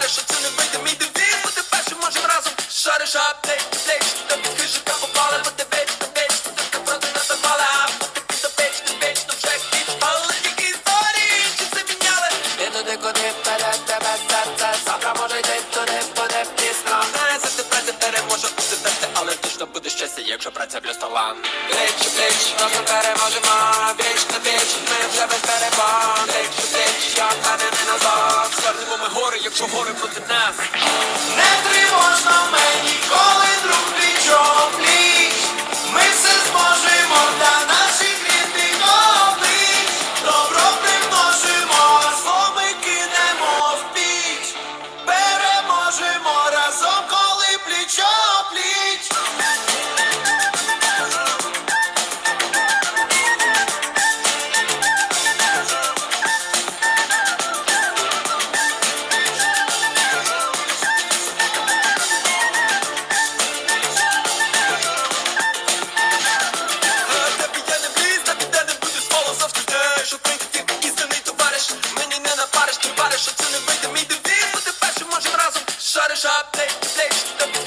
шариш, що це не вийде. Мій дебіт Бути першим можем разом шариш, апдейт, апдейт Та піки жука попала, бо ти бейч, ти бейч Ти так напроти натопала, а ти пізда бейч, ти бейч Ну вже хіч, але тільки історії чи це міняли Іду туди, куди вперед, тебе серце. Завтра може йти туди, буде пізно. Не за ти праця переможе усе тести Але то буде щастя, якщо праця плюс талант Блич, блич, переможемо. Віч на віч Trump holding for the knife. Shut up shop, place to.